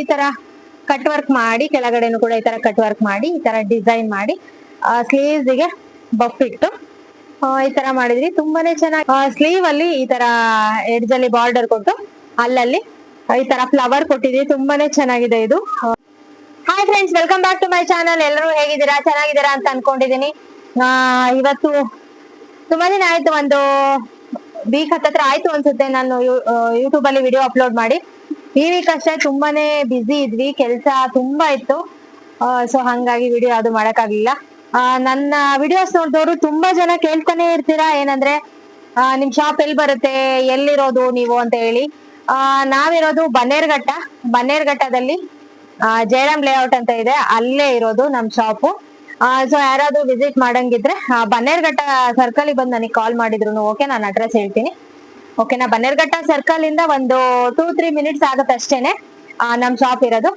ಈ ತರ cut work ಮಾಡಿ, ಕೆಳಗಡೆನು ಕೂಡ ಈ ತರ ಕಟ್ ವರ್ಕ್ ಮಾಡಿ, ಈ ತರ ಡಿಸೈನ್ ಮಾಡಿ ಸ್ಲೀವ್ಸ್ಗೆ ಬಫ್ ಇಟ್ಟು ಈ ತರ ಮಾಡಿದ್ರಿ. ತುಂಬಾನೇ ಚೆನ್ನಾಗಿ ಸ್ಲೀವ್ ಅಲ್ಲಿ ಈ ತರ ಎಡ್ಜ್ ಅಲ್ಲಿ ಬಾರ್ಡರ್ ಕೊಟ್ಟು, ಅಲ್ಲಲ್ಲಿ ಈ ತರ ಫ್ಲವರ್ ಕೊಟ್ಟಿದ್ರಿ. ತುಂಬಾನೇ ಚೆನ್ನಾಗಿದೆ ಇದು. Hi friends welcome back to my channel ಎಲ್ಲರೂ ಹೇಗಿದ್ದೀರಾ? ಚೆನ್ನಾಗಿದ್ದೀರಾ ಅಂತ ಅನ್ಕೊಂಡಿದೀನಿ. ಇವತ್ತು ತುಂಬಾ ದಿನ ಆಯ್ತು ಒಂದು ವೀಕ್ ಹತ್ತತ್ರ ಆಯ್ತು ಅನ್ಸುತ್ತೆ. ನಾನು ಯೂಟ್ಯೂಬ್ ಅಲ್ಲಿ ವಿಡಿಯೋ ಅಪ್ಲೋಡ್ ಮಾಡಿ. ಈ ವೀಕ್ ಅಷ್ಟೇ ತುಂಬಾನೇ ಬ್ಯುಸಿ ಇದ್ವಿ, ಕೆಲಸ ತುಂಬಾ ಇತ್ತು. ಸೊ ಹಂಗಾಗಿ ವಿಡಿಯೋ ಯಾವ್ದು ಮಾಡಕ್ಕಾಗ್ಲಿಲ್ಲ. ನನ್ನ ವಿಡಿಯೋಸ್ ನೋಡಿದವರು ತುಂಬಾ ಜನ ಕೇಳ್ತಾನೆ ಇರ್ತೀರಾ? ಏನಂದ್ರೆ ನಿಮ್ ಶಾಪ್ ಎಲ್ಲಿ ಬರುತ್ತೆ? ಎಲ್ಲಿರೋದು ನೀವು ಅಂತ ಹೇಳಿ. ನಾವಿರೋದು ಬನ್ನೇರ್ಘಟ್ಟ. ಬನ್ನೇರ್ಘಟ್ಟದಲ್ಲಿ ಜಯರಾಮ್ ಲೇಔಟ್ ಅಂತ ಇದೆ. ಅಲ್ಲೇ ಇರೋದು ನಮ್ ಶಾಪು ಸೊ ಯಾರಾದ್ರೂ ವಿಸಿಟ್ ಮಾಡಂಗಿದ್ರೆ ಬನ್ನೇರ್ಘಟ್ಟ ಸರ್ಕಲ್ ಬಂದು ನನಗೆ ಕಾಲ್ ಮಾಡಿದ್ರು ಓಕೆ ನಾನು ಅಡ್ರೆಸ್ ಹೇಳ್ತೀನಿ. ಓಕೆನಾ ಬನ್ನೇರ್ಘಟ್ಟ ಸರ್ಕಲ್ ಇಂದ ಒಂದು ಟೂ ತ್ರೀ ಮಿನಿಟ್ಸ್ ಆಗುತ್ತೆ ಅಷ್ಟೇನೆ. ನಮ್ ಶಾಪ್ ಇರೋದು.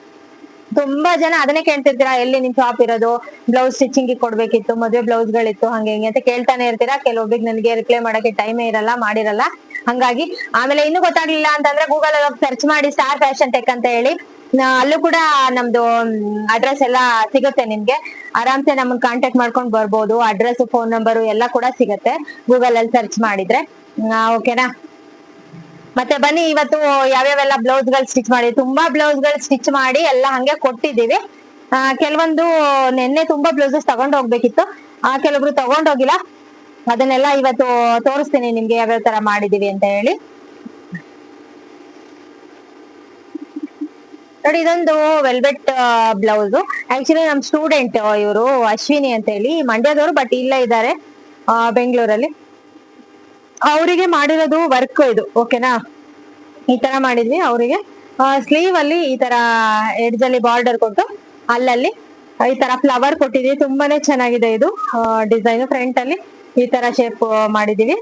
ತುಂಬಾ ಜನ ಅದನ್ನೇ ಕೇಳ್ತಿರ್ತೀರಾ, ಎಲ್ಲಿ ನಿಮ್ ಶಾಪ್ ಇರೋದು? ಬ್ಲೌಸ್ ಸ್ಟಿಚಿಂಗ್ ಕೊಡ್ಬೇಕಿತ್ತು, ಮದುವೆ ಬ್ಲೌಸ್ ಗಳಿತ್ತು, ಹಂಗೆ ಹಿಂಗೆ ಅಂತ ಕೇಳ್ತಾನೆ ಇರ್ತೀರಾ? ಕೆಲವೊಬ್ರಿಗೆ ನನಗೆ ರಿಪ್ಲೈ ಮಾಡಕ್ಕೆ ಟೈಮೇ ಇರಲ್ಲ, ಮಾಡಿರಲ್ಲ. ಹಂಗಾಗಿ, ಆಮೇಲೆ ಇನ್ನೂ ಗೊತ್ತಾಗ್ಲಿಲ್ಲ ಅಂತಂದ್ರೆ ಗೂಗಲ್ ಅಲ್ಲಿ ಸರ್ಚ್ ಮಾಡಿ ಸ್ಟಾರ್ ಫ್ಯಾಷನ್ ಟೆಕ್ ಅಂತ ಹೇಳಿ ಅಲ್ಲೂ ಕೂಡ ನಮ್ದು ಅಡ್ರೆಸ್ ಎಲ್ಲ ಸಿಗುತ್ತೆ ನಿಮ್ಗೆ. ಆರಾಮ್ಸೆ ನಮ್ಮನ್ನ ಕಾಂಟ್ಯಾಕ್ಟ್ ಮಾಡ್ಕೊಂಡು ಬರ್ಬೋದು. ಅಡ್ರೆಸ್ ಫೋನ್ ನಂಬರ್ ಎಲ್ಲ ಕೂಡ ಸಿಗುತ್ತೆ ಗೂಗಲ್ ಅಲ್ಲಿ ಸರ್ಚ್ ಮಾಡಿದ್ರೆ. ಓಕೆನಾ ಮತ್ತೆ ಬನ್ನಿ, ಇವತ್ತು ಯಾವ್ಯಾವೆಲ್ಲ ಬ್ಲೌಸ್ಗಳು ಸ್ಟಿಚ್ ಮಾಡಿ, ತುಂಬಾ ಬ್ಲೌಸ್ಗಳು ಸ್ಟಿಚ್ ಮಾಡಿ ಎಲ್ಲ ಹಂಗೆ ಕೊಟ್ಟಿದ್ದೀವಿ. ಕೆಲವೊಂದು ನಿನ್ನೆ ತುಂಬಾ ಬ್ಲೌಸಸ್ ತಗೊಂಡ್ ಹೋಗ್ಬೇಕಿತ್ತು. ಆ, ಕೆಲವೊಬ್ರು ತಗೊಂಡೋಗಿಲ್ಲ ಅದನ್ನೆಲ್ಲ ಇವತ್ತು ತೋರಿಸ್ತೀನಿ ನಿಮ್ಗೆ ಯಾವ್ಯಾವ ತರ ಮಾಡಿದೀವಿ ಅಂತ ಹೇಳಿ. ನೋಡಿ, ಇದೊಂದು ವೆಲ್ವೆಟ್ ಬ್ಲೌಸ್. ಆಕ್ಚುಲಿ ನಮ್ ಸ್ಟೂಡೆಂಟ್ ಇವರು ಅಶ್ವಿನಿ ಅಂತ ಹೇಳಿ, ಮಂಡ್ಯದವರು, ಬಟ್ ಇಲ್ಲೇ ಇದ್ದಾರೆ ಬೆಂಗಳೂರಲ್ಲಿ. ಅವರಿಗೆ ಮಾಡಿರೋದು ವರ್ಕ್ ಇದು ಓಕೆನಾ ಈ ತರ ಮಾಡಿದ್ವಿ ಅವರಿಗೆ. ಸ್ಲೀವ್ ಅಲ್ಲಿ ಈ ತರ ಎಡ್ಜ್ ಅಲ್ಲಿ ಬಾರ್ಡರ್ ಕೊಟ್ಟು ಅಲ್ಲಲ್ಲಿ ಈ ತರ ಫ್ಲವರ್ ಕೊಟ್ಟಿದ್ವಿ. ತುಂಬಾನೇ ಚೆನ್ನಾಗಿದೆ ಇದು. ಡಿಸೈನ್ ಫ್ರಂಟ್ ಅಲ್ಲಿ ಈ ತರ ಶೇಪ್ ಮಾಡಿದೀವಿ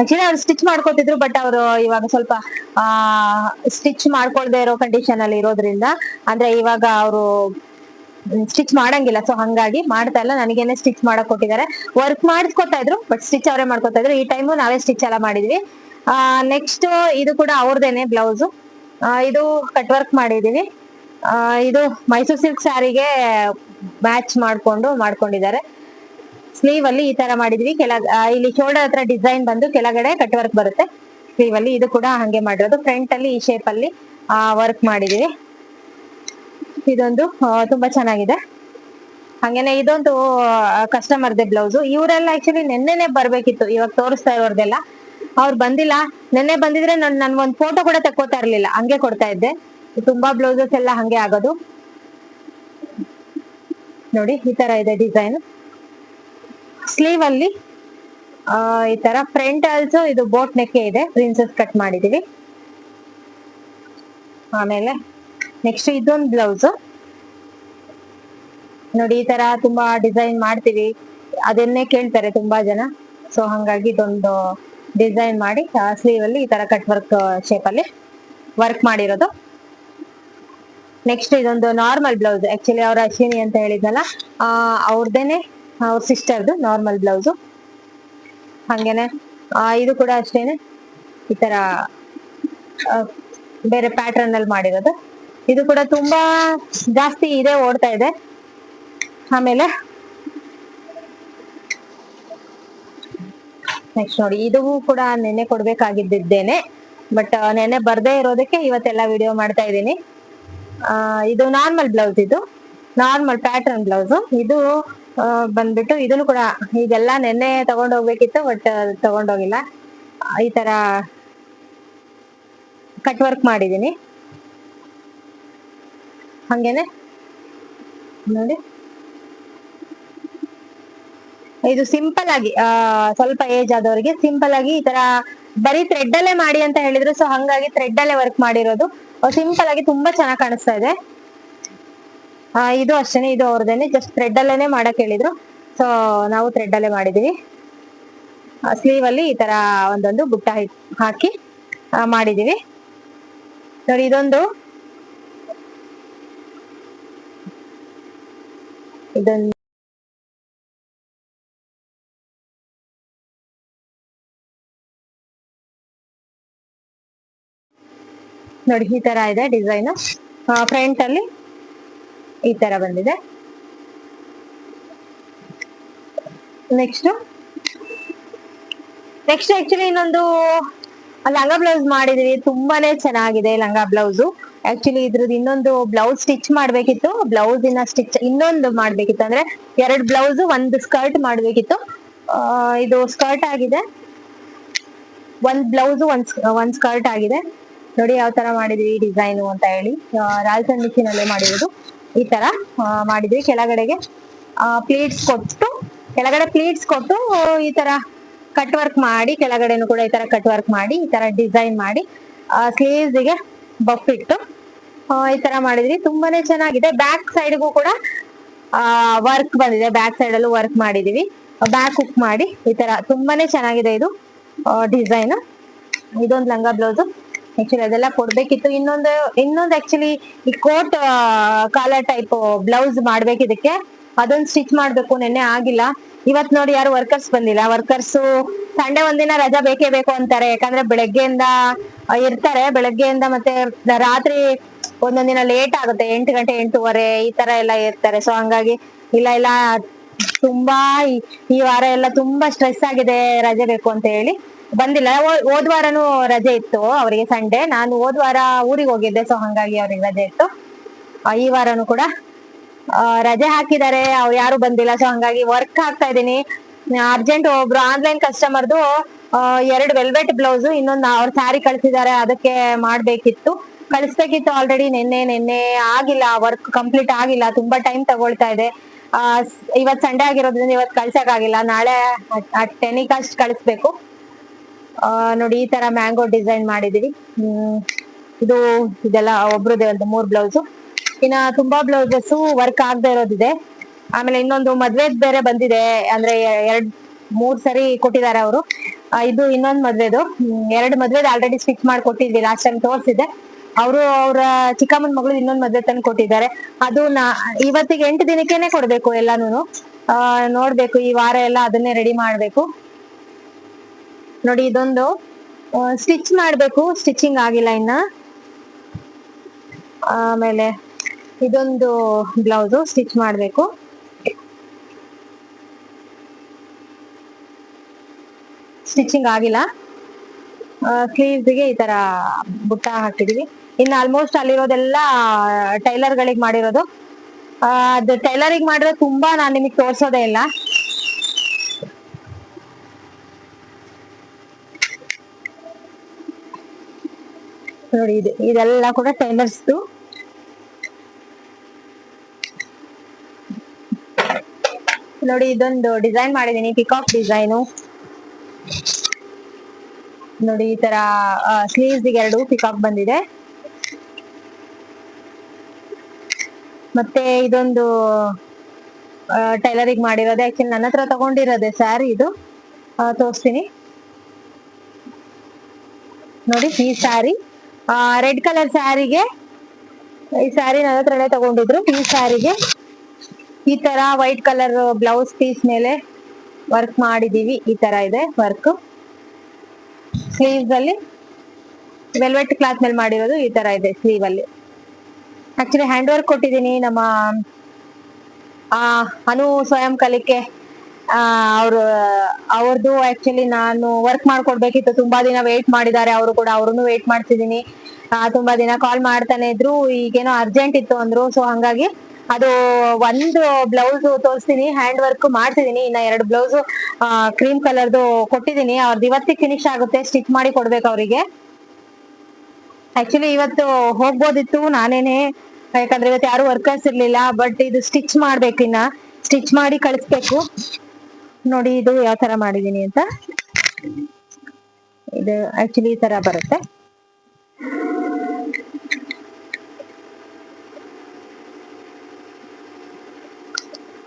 ಆಕ್ಚುಲಿ ಅವ್ರು ಸ್ಟಿಚ್ ಮಾಡ್ಕೊತಿದ್ರು ಬಟ್ ಅವರು ಇವಾಗ ಸ್ವಲ್ಪ ಸ್ಟಿಚ್ ಮಾಡ್ಕೊಳ್ದೆ ಇರೋ ಕಂಡೀಷನ್ ಅಲ್ಲಿ ಇರೋದ್ರಿಂದ, ಅಂದ್ರೆ ಇವಾಗ ಅವರು ಸ್ಟಿಚ್ ಮಾಡಂಗಿಲ್ಲ. ಸೊ ಹಂಗಾಗಿ ಮಾಡ್ತಾ ಇಲ್ಲ. ನನಗೇನೆ ಸ್ಟಿಚ್ ಮಾಡಕ್ ಕೊಟ್ಟಿದ್ದಾರೆ. ವರ್ಕ್ ಮಾಡಿಸ್ಕೊತಾ ಇದ್ರು ಬಟ್ ಸ್ಟಿಚ್ ಅವರೇ ಮಾಡ್ಕೊತಾ ಇದ್ರು. ಈ ಟೈಮು ನಾವೇ ಸ್ಟಿಚ್ ಎಲ್ಲ ಮಾಡಿದ್ವಿ. ನೆಕ್ಸ್ಟ್ ಇದು ಕೂಡ ಅವ್ರದೇನೆ ಬ್ಲೌಸ್ ಇದು ಕಟ್ ವರ್ಕ್ ಮಾಡಿದೀವಿ ಇದು ಮೈಸೂರ್ ಸಿಲ್ಕ್ ಸ್ಯಾರಿಗೆ ಮ್ಯಾಚ್ ಮಾಡ್ಕೊಂಡು, ಮಾಡ್ಕೊಂಡಿದ್ದಾರೆ. ಸ್ಲೀವ್ ಅಲ್ಲಿ ಈ ತರ ಮಾಡಿದ್ವಿ ಕೆಲ ಇಲ್ಲಿ ಶೋಲ್ಡರ್ ಹತ್ರ ಡಿಸೈನ್ ಬಂದು ಕೆಳಗಡೆ ಕಟ್ ವರ್ಕ್ ಬರುತ್ತೆ. ಸ್ಲೀವ್ ಅಲ್ಲಿ ಇದು ಕೂಡ ಹಂಗೆ ಮಾಡಿರೋದು. ಫ್ರಂಟ್ ಅಲ್ಲಿ ಈ ಶೇಪ್ ಅಲ್ಲಿ ವರ್ಕ್ ಮಾಡಿದೀವಿ ಇದೊಂದು ತುಂಬಾ ಚೆನ್ನಾಗಿದೆ. ಹಂಗೇನೆ ಇದೊಂದು ಕಸ್ಟಮರ್ದೆ ಬ್ಲೌಸ್ ಇವರೆಲ್ಲ ಆಕ್ಚುಲಿ ನಿನ್ನೆನೆ ಬರ್ಬೇಕಿತ್ತು, ಇವಾಗ ತೋರಿಸ್ತಾ ಇರೋರ್ದೆಲ್ಲ. ಅವ್ರು ಬಂದಿಲ್ಲ. ನೆನ್ನೆ ಬಂದಿದ್ರೆ ನನ್ ಒಂದ್ ಫೋಟೋ ಕೂಡ ತಕ್ಕೋತಾ ಇರ್ಲಿಲ್ಲ. ಹಂಗೆ ಕೊಡ್ತಾ ಇದ್ದೆ. ತುಂಬಾ ಬ್ಲೌಸಸ್ ಎಲ್ಲ ಹಂಗೆ ಆಗೋದು. ನೋಡಿ, ಈ ತರ ಇದೆ ಡಿಸೈನ್ ಸ್ಲೀವ್ ಅಲ್ಲಿ ಈ ತರ ಫ್ರಂಟ್ ಆಲ್ಸೋ ಇದು ಬೋಟ್ ನೆಕ್ಕೆ ಇದೆ. ಪ್ರಿನ್ಸಸ್ ಕಟ್ ಮಾಡಿದೀವಿ. ಆಮೇಲೆ ನೆಕ್ಸ್ಟ್ ಇದೊಂದು ಬ್ಲೌಸ್ ನೋಡಿ, ಈ ತರ ತುಂಬಾ ಡಿಸೈನ್ ಮಾಡ್ತೀವಿ. ಅದನ್ನೇ ಕೇಳ್ತಾರೆ ತುಂಬಾ ಜನ. ಸೊ ಹಂಗಾಗಿ ಇದೊಂದು ಡಿಸೈನ್ ಮಾಡಿ ಸ್ಲೀವ್ ಅಲ್ಲಿ ಈ ತರ ಕಟ್ ವರ್ಕ್ ಶೇಪ್ ಅಲ್ಲಿ ವರ್ಕ್ ಮಾಡಿರೋದು. ನೆಕ್ಸ್ಟ್ ಇದೊಂದು ನಾರ್ಮಲ್ ಬ್ಲೌಸ್ ಆಕ್ಚುಲಿ ಅವ್ರ ಅಶ್ವಿನಿ ಅಂತ ಹೇಳಿದ್ನಲ್ಲ ಅವ್ರದೇನೆ ಅವ್ರ ಸಿಸ್ಟರ್ದು ನಾರ್ಮಲ್ ಬ್ಲೌಸ್ ಹಂಗೇನೆ ಇದು ಕೂಡ ಅಷ್ಟೇನೆ. ಈ ತರ ಬೇರೆ ಪ್ಯಾಟರ್ನ್ ಅಲ್ಲಿ ಮಾಡಿರೋದು. ಇದು ಕೂಡ ತುಂಬಾ ಜಾಸ್ತಿ ಇದೆ, ಓಡ್ತಾ ಇದೆ. ಆಮೇಲೆ ನೆಕ್ಸ್ಟ್ ನೋಡಿ, ಇದು ಕೂಡ ನೆನ್ನೆ ಕೊಡ್ಬೇಕಾಗಿದ್ದೇನೆ ಬಟ್ ನೆನ್ನೆ ಬರ್ದೇ ಇರೋದಕ್ಕೆ ಇವತ್ತೆಲ್ಲ ವಿಡಿಯೋ ಮಾಡ್ತಾ ಇದ್ದೀನಿ. ಇದು ನಾರ್ಮಲ್ ಬ್ಲೌಸ್ ಇದು ನಾರ್ಮಲ್ ಪ್ಯಾಟರ್ನ್ ಬ್ಲೌಸ್ ಇದು ಬಂದ್ಬಿಟ್ಟು ಇದನ್ನು ಕೂಡ ಇದೆಲ್ಲ ನೆನ್ನೆ ತಗೊಂಡೋಗ್ಬೇಕಿತ್ತು ಬಟ್ ತಗೊಂಡೋಗಿಲ್ಲ ಈ ತರ ಕಟ್ ವರ್ಕ್ ಮಾಡಿದೀನಿ ಹಂಗೇನೆ? ನೋಡಿ. ಇದು ಸಿಂಪಲ್ ಆಗಿ ಆ ಸ್ವಲ್ಪ ಏಜ್ ಆದವರಿಗೆ ಸಿಂಪಲ್ ಆಗಿ ಈ ತರ ಬರೀ ಥ್ರೆಡ್ ಅಲ್ಲೇ ಮಾಡಿ ಅಂತ ಹೇಳಿದ್ರು ಸೊ ಹಂಗಾಗಿ ಥ್ರೆಡ್ ಅಲ್ಲೇ ವರ್ಕ್ ಮಾಡಿರೋದು. ಸಿಂಪಲ್ ಆಗಿ ತುಂಬಾ ಚೆನ್ನಾಗಿ ಕಾಣಿಸ್ತಾ ಇದೆ. ಆ, ಇದು ಅಷ್ಟೇನೆ ಇದು ಅವ್ರದೇನೆ ಜಸ್ಟ್ ಥ್ರೆಡ್ ಅಲ್ಲೇನೆ ಮಾಡಕ್ ಹೇಳಿದ್ರು. ಸೊ ನಾವು ಥ್ರೆಡ್ ಅಲ್ಲೇ ಮಾಡಿದೀವಿ. ಸ್ಲೀವ್ ಅಲ್ಲಿ ಈ ತರ ಒಂದೊಂದು ಬುಟ್ಟ ಹಾಕಿ ಮಾಡಿದೀವಿ. ನೋಡಿ ಇದೊಂದು ನೋಡಿ, ಈ ತರ ಇದೆ ಡಿಸೈನ್. ಫ್ರಂಟ್ ಅಲ್ಲಿ ಈ ತರ ಬಂದಿದೆ. ನೆಕ್ಸ್ಟ್ ನೆಕ್ಸ್ಟ್ ಆಕ್ಚುಲಿ ಇನ್ನೊಂದು ಲಂಗ ಬ್ಲೌಸ್ ಮಾಡಿದೀವಿ. ತುಂಬಾನೇ ಚೆನ್ನಾಗಿದೆ ಲಂಗ ಬ್ಲೌಸ್ ಆಕ್ಚುಲಿ ಇದ್ರದ್ದು ಇನ್ನೊಂದು ಬ್ಲೌಸ್ ಸ್ಟಿಚ್ ಮಾಡ್ಬೇಕಿತ್ತು. ಬ್ಲೌಸ್ ಇನ್ನ ಸ್ಟಿಚ್ ಇನ್ನೊಂದು ಮಾಡ್ಬೇಕಿತ್ತು. ಅಂದ್ರೆ ಎರಡ್ ಬ್ಲೌಸ್ ಒಂದು ಸ್ಕರ್ಟ್ ಮಾಡ್ಬೇಕಿತ್ತು. ಇದು ಸ್ಕರ್ಟ್ ಆಗಿದೆ. ಒಂದ್ ಬ್ಲೌಸ್ ಒಂದ್ ಒಂದ್ ಸ್ಕರ್ಟ್ ಆಗಿದೆ. ನೋಡಿ ಯಾವ ತರ ಮಾಡಿದ್ವಿ ಡಿಸೈನು ಅಂತ ಹೇಳಿ. ರಾಜಸ್ಥಾನ್ ಮಿಷಿನ್ ಮಾಡಿರೋದು. ಈ ತರ ಮಾಡಿದ್ವಿ. ಕೆಳಗಡೆಗೆ ಪ್ಲೀಟ್ಸ್ ಕೊಟ್ಟು, ಕೆಳಗಡೆ ಪ್ಲೀಟ್ಸ್ ಕೊಟ್ಟು ಈ ತರ ಕಟ್ ವರ್ಕ್ ಮಾಡಿ, ಕೆಳಗಡೆನು ಕೂಡ ಈ ತರ ಕಟ್ ವರ್ಕ್ ಮಾಡಿ, ಈ ತರ ಡಿಸೈನ್ ಮಾಡಿ ಸ್ಲೀವ್ಸ್ಗೆ ಬಫ್ ಇಟ್ಟು ಈ ತರ ಮಾಡಿದ್ರಿ ತುಂಬಾನೇ ಚೆನ್ನಾಗಿದೆ. ಬ್ಯಾಕ್ ಸೈಡ್ಗೂ ಕೂಡ ವರ್ಕ್ ಬಂದಿದೆ. ಬ್ಯಾಕ್ ಸೈಡ್ ಅಲ್ಲೂ ವರ್ಕ್ ಮಾಡಿದೀವಿ. ಬ್ಯಾಕ್ ಹುಕ್ ಮಾಡಿ ಈ ತರ ತುಂಬಾನೇ ಚೆನ್ನಾಗಿದೆ ಇದು ಡಿಸೈನ್ ಇದೊಂದು ಲಂಗ ಬ್ಲೌಸ್ ಆಕ್ಚುಲಿ ಅದೆಲ್ಲ ಕೊಡ್ಬೇಕಿತ್ತು. ಇನ್ನೊಂದು ಇನ್ನೊಂದು ಆಕ್ಚುಲಿ ಈ ಕೋಟ್ ಕಾಲರ್ ಟೈಪ್ ಬ್ಲೌಸ್ ಮಾಡ್ಬೇಕು ಇದಕ್ಕೆ. ಅದೊಂದು ಸ್ಟಿಚ್ ಮಾಡ್ಬೇಕು. ನೆನ್ನೆ ಆಗಿಲ್ಲ. ಇವತ್ ನೋಡಿ ಯಾರು ವರ್ಕರ್ಸ್ ಬಂದಿಲ್ಲ. ವರ್ಕರ್ಸ್ ಸಂಡೆ ಒಂದಿನ ರಜಾ ಬೇಕೇ ಬೇಕು ಅಂತಾರೆ. ಯಾಕಂದ್ರೆ ಬೆಳಗ್ಗೆಯಿಂದ ಆ, ಇರ್ತಾರೆ. ಬೆಳಗ್ಗೆಯಿಂದ ಮತ್ತೆ ರಾತ್ರಿ ಒಂದೊಂದಿನ ಲೇಟ್ ಆಗುತ್ತೆ, ಎಂಟು ಗಂಟೆ ಎಂಟೂವರೆ ಈ ತರ ಎಲ್ಲ ಇರ್ತಾರೆ. ಸೊ ಹಂಗಾಗಿ ಇಲ್ಲ ಇಲ್ಲ, ತುಂಬಾ ಈ- ವಾರ ಎಲ್ಲ ತುಂಬಾ ಸ್ಟ್ರೆಸ್ ಆಗಿದೆ ರಜೆ ಬೇಕು ಅಂತ ಹೇಳಿ ಬಂದಿಲ್ಲ. ಹೋದ್ ವಾರನು ರಜೆ ಇತ್ತು ಅವರಿಗೆ ಸಂಡೆ ನಾನು ಹೋದ್ ವಾರ ಊರಿಗೆ ಹೋಗಿದ್ದೆ ಸೊ ಹಂಗಾಗಿ ಅವ್ರಿಗೆ ರಜೆ ಇತ್ತು. ಈ ವಾರನೂ ಕೂಡ ರಜೆ ಹಾಕಿದ್ದಾರೆ, ಅವ್ರು ಯಾರು ಬಂದಿಲ್ಲ ಸೊ ಹಂಗಾಗಿ ವರ್ಕ್ ಹಾಕ್ತಾ ಇದ್ದೀನಿ. ಅರ್ಜೆಂಟ್ ಒಬ್ರು ಆನ್ಲೈನ್ ಕಸ್ಟಮರ್ದು ಎರಡು ವೆಲ್ವೆಟ್ ಬ್ಲೌಸ್ ಇನ್ನೊಂದು ಅವ್ರ ಸ್ಯಾರಿ ಕಳ್ಸಿದ್ದಾರೆ, ಅದಕ್ಕೆ ಮಾಡ್ಬೇಕಿತ್ತು. ಕಳಿಸ್ಬೇಕಿತ್ತು ಆಲ್ರೆಡಿ ನಿನ್ನೆ ನಿನ್ನೆ ಆಗಿಲ್ಲ ವರ್ಕ್ ಕಂಪ್ಲೀಟ್ ಆಗಿಲ್ಲ ತುಂಬಾ ಟೈಮ್ ತಗೊಳ್ತಾ ಇದೆ. ಇವತ್ ಸಂಡೆ ಆಗಿರೋದ್ರಿಂದ ಇವತ್ ಕಳ್ಸಕ್ ಆಗಿಲ್ಲ ನಾಳೆ ಟೆನಿಗೆ ಅಷ್ಟು ಕಳಿಸ್ಬೇಕು. ಆ, ನೋಡಿ ಈ ತರ ಮ್ಯಾಂಗೋ ಡಿಸೈನ್ ಮಾಡಿದೀವಿ. ಇದು ಇದೆಲ್ಲ ಒಬ್ರದೇ ಒಂದು ಮೂರ್ ಬ್ಲೌಸ್ ಇನ್ನ ತುಂಬಾ ಬ್ಲೌಸಸ್ ವರ್ಕ್ ಆಗದೆ ಇರೋದಿದೆ. ಆಮೇಲೆ ಇನ್ನೊಂದು ಮದ್ವೆದ್ ಬೇರೆ ಬಂದಿದೆ. ಅಂದ್ರೆ ಎರಡ್ ಮೂರ್ ಸರಿ ಕೊಟ್ಟಿದ್ದಾರೆ ಅವರು. ಇದು ಇನ್ನೊಂದ್ ಮದ್ವೆದು. ಎರಡ್ ಮದ್ವೆದ್ ಆಲ್ರೆಡಿ ಸ್ಟಿಚ್ ಮಾಡಿ ಕೊಟ್ಟಿದ್ವಿ ಲಾಸ್ಟ್ ಟೈಮ್ ತೋರ್ಸಿದ್ದೆ. ಅವರು ಅವರ ಚಿಕ್ಕಮ್ಮನ ಮಗಳು ಇನ್ನೊಂದ್ ಮದ್ವೆ ತಂದು ಕೊಟ್ಟಿದ್ದಾರೆ. ಅದು ನಾ, ಇವತ್ತಿಗೆ ಎಂಟು ದಿನಕ್ಕೇನೆ ಕೊಡ್ಬೇಕು ಎಲ್ಲಾನು ಆ, ನೋಡ್ಬೇಕು, ಈ ವಾರ ಎಲ್ಲ ಅದನ್ನೇ ರೆಡಿ ಮಾಡ್ಬೇಕು. ನೋಡಿ, ಇದೊಂದು ಸ್ಟಿಚ್ ಮಾಡ್ಬೇಕು. ಸ್ಟಿಚಿಂಗ್ ಆಗಿಲ್ಲ ಇನ್ನ. ಆಮೇಲೆ ಇದೊಂದು ಬ್ಲೌಸ್ ಸ್ಟಿಚ್ ಮಾಡ್ಬೇಕು. ಸ್ಟಿಚಿಂಗ್ ಆಗಿಲ್ಲ. ಸ್ಲೀವ್ಸ್ಗೆ ಈ ತರ ಬುಟ್ಟ ಹಾಕಿದೀವಿ ಇನ್ನು ಆಲ್ಮೋಸ್ಟ್ ಅಲ್ಲಿರೋದೆಲ್ಲ ಟೈಲರ್ ಗಳಿಗೆ ಮಾಡಿರೋದು. ಅದು ಟೈಲರಿಂಗ್ ಮಾಡಿರೋ ತುಂಬಾ ನಾನು ನಿಮಗೆ ತೋರ್ಸೋದೇ ಇಲ್ಲ. ನೋಡಿ, ಇದು, ಇದೆಲ್ಲ ಕೂಡ ಟೈಲರ್ಸ್ದು. ನೋಡಿ, ಇದೊಂದು ಡಿಸೈನ್ ಮಾಡಿದೀನಿ ಪಿಕಾಕ್ ಡಿಸೈನು. ನೋಡಿ, ಈ ತರ ಸ್ಲೀವ್ಸ್ ಎರಡು ಪಿಕಾಕ್ ಬಂದಿದೆ. ಮತ್ತೆ ಇದೊಂದು ಟೈಲರಿಂಗ್ ಮಾಡಿರೋದು. ಆಕ್ಚುಲಿ ನನ್ನ ಹತ್ರ ತಗೊಂಡಿರೋದೆ ಸ್ಯಾರಿ ಇದು. ತೋರಿಸ್ತೀನಿ. ನೋಡಿ ಈ ಸ್ಯಾರಿ ರೆಡ್ ಕಲರ್ ಸ್ಯಾರಿಗೆ ಈ ಸ್ಯಾರಿ ನನ್ನ ಹತ್ರನೇ ತಗೊಂಡಿದ್ರು. ಈ ಸ್ಯಾರಿಗೆ ಈ ತರ ವೈಟ್ ಕಲರ್ ಬ್ಲೌಸ್ ಪೀಸ್ ಮೇಲೆ ವರ್ಕ್ ಮಾಡಿದೀವಿ. ಈ ತರ ಇದೆ ವರ್ಕ್ ಸ್ಲೀವ್ಸ್ ಅಲ್ಲಿ ವೆಲ್ವೆಟ್ ಕ್ಲಾತ್ ಮೇಲೆ ಮಾಡಿರೋದು ಈ ತರ ಇದೆ ಸ್ಲೀವ್ ಅಲ್ಲಿ. ಆಕ್ಚುಲಿ ಹ್ಯಾಂಡ್ ವರ್ಕ್ ಕೊಟ್ಟಿದ್ದೀನಿ ನಮ್ಮ, ಆ, ಅನು ಸ್ವಯಂ ಕಲಿಕೆ ಅವರು ಅವ್ರದ್ದು ಆಕ್ಚುಲಿ ನಾನು ವರ್ಕ್ ಮಾಡ್ಕೊಡ್ಬೇಕಿತ್ತು. ತುಂಬಾ ದಿನ ವೇಟ್ ಮಾಡಿದ್ದಾರೆ ಅವರು ಕೂಡ. ಅವ್ರನ್ನು ವೇಟ್ ಮಾಡ್ತಿದ್ದೀನಿ. ತುಂಬಾ ದಿನ ಕಾಲ್ ಮಾಡ್ತಾನೆ ಇದ್ರು. ಈಗೇನೋ ಅರ್ಜೆಂಟ್ ಇತ್ತು ಅಂದ್ರು. ಸೊ ಹಂಗಾಗಿ ಅದು ಒಂದು ಬ್ಲೌಸ್ ತೋರಿಸ್ತೀನಿ. ಹ್ಯಾಂಡ್ ವರ್ಕ್ ಮಾಡ್ತಿದ್ದೀನಿ. ಇನ್ನ ಎರಡು ಬ್ಲೌಸ್ ಕ್ರೀಮ್ ಕಲರ್ದು ಕೊಟ್ಟಿದ್ದೀನಿ. ಅವ್ರದ್ದು ಇವತ್ತಿಗೆ ಫಿನಿಶ್ ಆಗುತ್ತೆ. ಸ್ಟಿಚ್ ಮಾಡಿ ಕೊಡ್ಬೇಕು ಅವರಿಗೆ. ಆಕ್ಚುಲಿ ಇವತ್ತು ಹೋಗ್ಬೋದಿತ್ತು ನಾನೇನೆ. ಯಾಕಂದ್ರೆ ಇವತ್ತು ಯಾರು ವರ್ಕರ್ಸ್ ಇರ್ಲಿಲ್ಲ ಬಟ್ ಇದು ಸ್ಟಿಚ್ ಮಾಡ್ಬೇಕು ಇನ್ನ. ಸ್ಟಿಚ್ ಮಾಡಿ ಕಳಿಸ್ಬೇಕು. ನೋಡಿ, ಇದು ಯಾವ ತರ ಮಾಡಿದೀನಿ ಅಂತ. ಇದು ಆಕ್ಚುಲಿ ಈ ತರ ಬರುತ್ತೆ.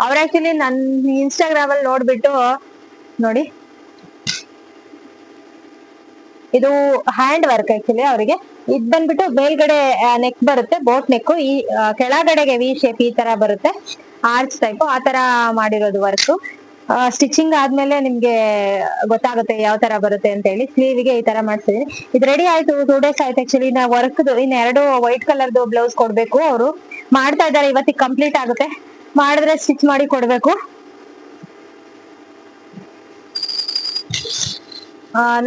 ಅವ್ರ ಆಕ್ಚುಲಿ ನನ್ ಇನ್ಸ್ಟಾಗ್ರಾಮ್ ಅಲ್ಲಿ ನೋಡ್ಬಿಟ್ಟು ನೋಡಿ. ಇದು ಹ್ಯಾಂಡ್ ವರ್ಕ್ ಆಕ್ಚುಲಿ ಅವರಿಗೆ. ಇದ್ ಬಂದ್ಬಿಟ್ಟು ಮೇಲ್ಗಡೆ ನೆಕ್ ಬರುತ್ತೆ ಬೋಟ್ ನೆಕ್ ಈ ಕೆಳಗಡೆಗೆ ವಿ ಶೇಪ್ ಈ ತರ ಬರುತ್ತೆ. ಆರ್ಚ್ ಟೈಪ್ ಆ ತರ ಮಾಡಿರೋದು ವರ್ಕ್ ಸ್ಟಿಚಿಂಗ್ ಆದ್ಮೇಲೆ ನಿಮ್ಗೆ ಗೊತ್ತಾಗುತ್ತೆ ಯಾವ ತರ ಬರುತ್ತೆ ಅಂತ ಹೇಳಿ. ಸ್ಲೀವ್ಗೆ ಈ ತರ ಮಾಡ್ಸಿದೀನಿ. ಇದು ರೆಡಿ ಆಯ್ತು ಟೂ ಡೇಸ್ ಆಯ್ತು ಆಕ್ಚುಲಿ ನಾ ವರ್ಕ್ ಇನ್ ಎರಡು ವೈಟ್ ಕಲರ್ದು ಬ್ಲೌಸ್ ಕೊಡ್ಬೇಕು ಅವರು. ಮಾಡ್ತಾ ಇದಾರೆ ಇವತ್ತಿಗೆ ಕಂಪ್ಲೀಟ್ ಆಗುತ್ತೆ. ಮಾಡಿದ್ರೆ ಸ್ಟಿಚ್ ಮಾಡಿ ಕೊಡ್ಬೇಕು ಆ,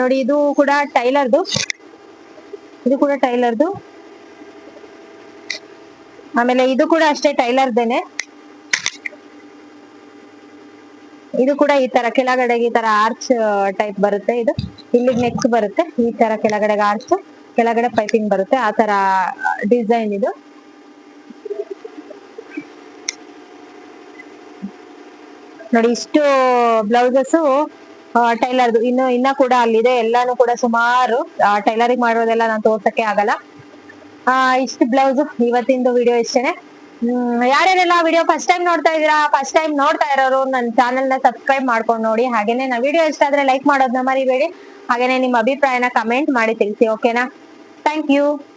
ನೋಡಿ, ಇದು ಕೂಡ ಟೈಲರ್ದು. ಇದು ಕೂಡ ಟೈಲರ್ದು. ಆಮೇಲೆ ಇದು ಕೂಡ ಅಷ್ಟೇ ಟೈಲರ್ದೇನೆ. ಇದು ಕೂಡ ಈ ತರ ಕೆಳಗಡೆಗೆ ಈ ತರ ಆರ್ಚ್ ಟೈಪ್ ಬರುತ್ತೆ ಇದು. ಇಲ್ಲಿಗೆ ನೆಕ್ ಬರುತ್ತೆ. ಈ ತರ ಕೆಳಗಡೆಗೆ ಆರ್ಚ್ ಕೆಳಗಡೆ ಪೈಪಿಂಗ್ ಬರುತ್ತೆ. ಆ ತರ ಡಿಸೈನ್ ಇದು. ನೋಡಿ, ಇಷ್ಟು ಬ್ಲೌಸಸ್ ಟೈಲರ್ದು. ಇನ್ನು, ಇನ್ನ ಕೂಡ ಅಲ್ಲಿದೆ. ಎಲ್ಲಾನು ಕೂಡ ಸುಮಾರು ಟೈಲರಿಂಗ್ ಮಾಡೋದೆಲ್ಲ ನಾನು ತೋರ್ಸಕ್ಕೆ ಆಗಲ್ಲ. ಆ, ಇಷ್ಟು ಬ್ಲೌಸ್, ಇವತ್ತಿಂದು ವಿಡಿಯೋ ಇಷ್ಟೇನೆ. ಯಾರ್ಯಾರೆಲ್ಲ ವಿಡಿಯೋ ಫಸ್ಟ್ ಟೈಮ್ ನೋಡ್ತಾ ಇದೀರಾ ಫಸ್ಟ್ ಟೈಮ್ ನೋಡ್ತಾ ಇರೋರು ನನ್ನ ಚಾನೆಲ್ನ ಸಬ್ಸ್ಕ್ರೈಬ್ ಮಾಡ್ಕೊಂಡು ನೋಡಿ. ಹಾಗೇನೆ ನಾ ವಿಡಿಯೋ ಇಷ್ಟ ಆದ್ರೆ ಲೈಕ್ ಮಾಡೋದನ್ನ ಮರಿಬೇಡಿ. ಹಾಗೇನೆ ನಿಮ್ಮ ಅಭಿಪ್ರಾಯನ ಕಮೆಂಟ್ ಮಾಡಿ ತಿಳಿಸಿ, ಓಕೆನಾ? Thank you.